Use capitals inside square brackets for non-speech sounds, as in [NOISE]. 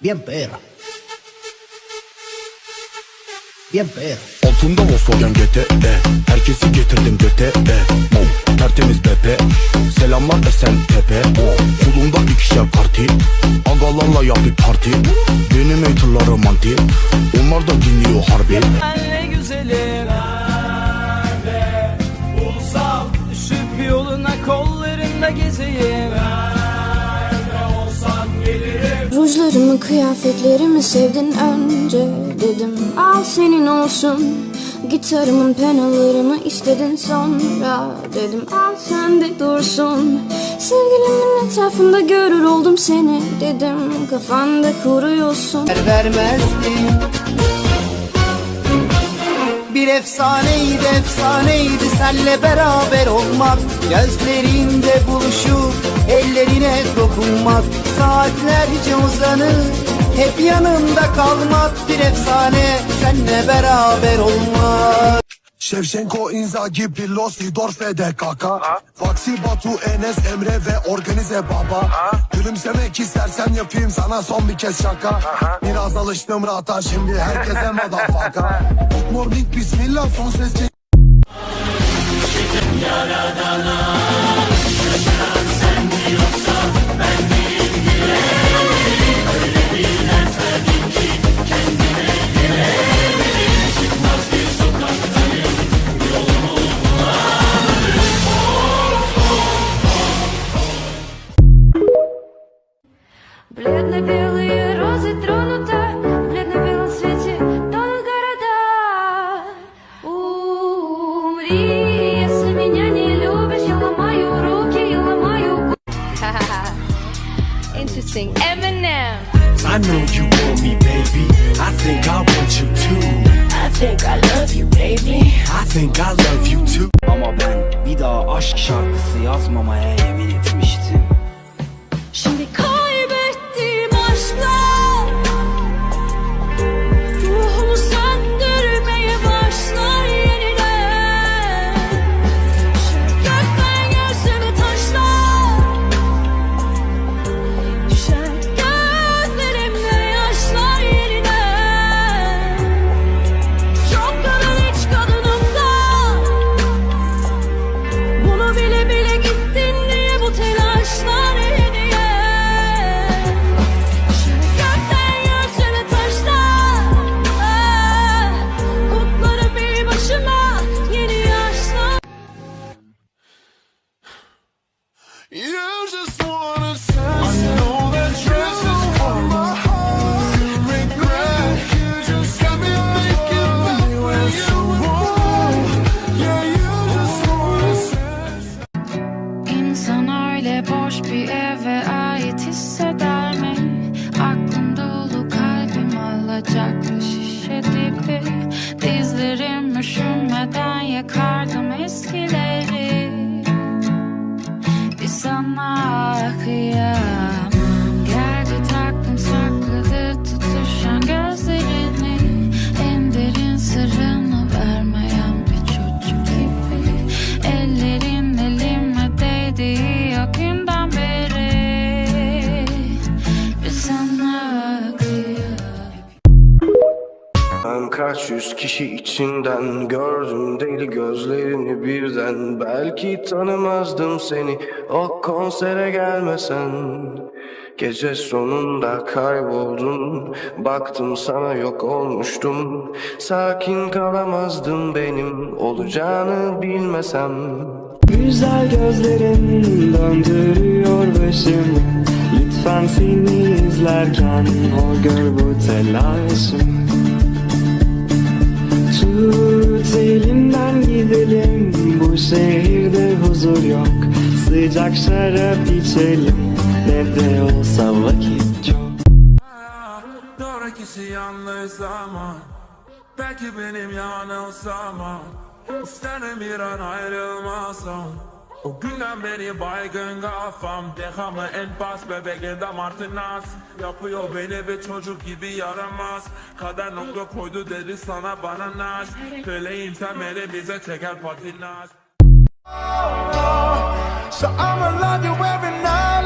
Bien perra. Bien perra. Altında Volkswagen GT e. Herkesi getirdim göte e. Tertemiz bepe Selamlar Esen Tepe Kulumda ikişer parti Agalarla yap bir parti Benim haterlarım anti Onlar da dinliyor harbi Senle güzelim Nerede bulsam Düşüp yoluna kollarında gezeyim Rujlarımı kıyafetlerimi sevdin önce dedim. Al senin olsun Gitarımın penalarını istedin sonra dedim. Al sen de dursun Sevgilimin etrafında görür oldum seni dedim. Kafanda kuruyorsun. Vermezdim. Bir efsaneydi efsaneydi senle beraber olmak. Gözlerinde buluşup ellerine dokunmak Saatlerce uzanır. Hep yanımda kalmak Bir efsane. Senle beraber olmak. Şevşenko, Inzaghi, Pirlo, Sidorf ve DKK Vaksi, Batu, Enes, Emre ve Organize Baba. Gülümsemek istersen yapayım sana son bir kez şaka. Biraz alıştım rahata şimdi herkese madafaka. Good morning, bismillah son ses çek Бледно-белые розы тронуты В бледно-белом свете тонут города Умри, если меня не любишь Я ломаю руки, я ломаю [LAUGHS] Interesting. Eminem. I know you want me, baby. I think I want you too. I think I love you, baby. I think I love you too. Ama ben bir daha aşk şarkısı yazmamaya yemin etmiştim Şimdi bir eve ait hisseder mi? Aklım dolu kalbim alacaklı şişe dibi Dizlerim üşümeden yakardım eskileri Ben kaç yüz kişi içinden gördüm deli gözlerini birden. Belki tanımazdım seni o konsere gelmesen. Gece sonunda kayboldun Baktım sana yok olmuştum. Sakin kalamazdım benim Olacağını bilmesem. Güzel gözlerin döndürüyor başımı. Lütfen seni izlerken o gör bu telaşımı Tut elimden gidelim. Bu şehirde huzur yok. Sıcak şarap içelim. Ne de olsa vakit çok. Doğru kişi yanlış zaman. Belki benim yanılsam. İsterim bir an ayrılmasam O günden beri baygın kafam. Dekamı en bas bebek nas Yapıyor beni bir çocuk gibi yaramaz. Kader nokta koydu dedi sana bana naş Feleğin temeli bize çeker patinaj. So I'ma love you every night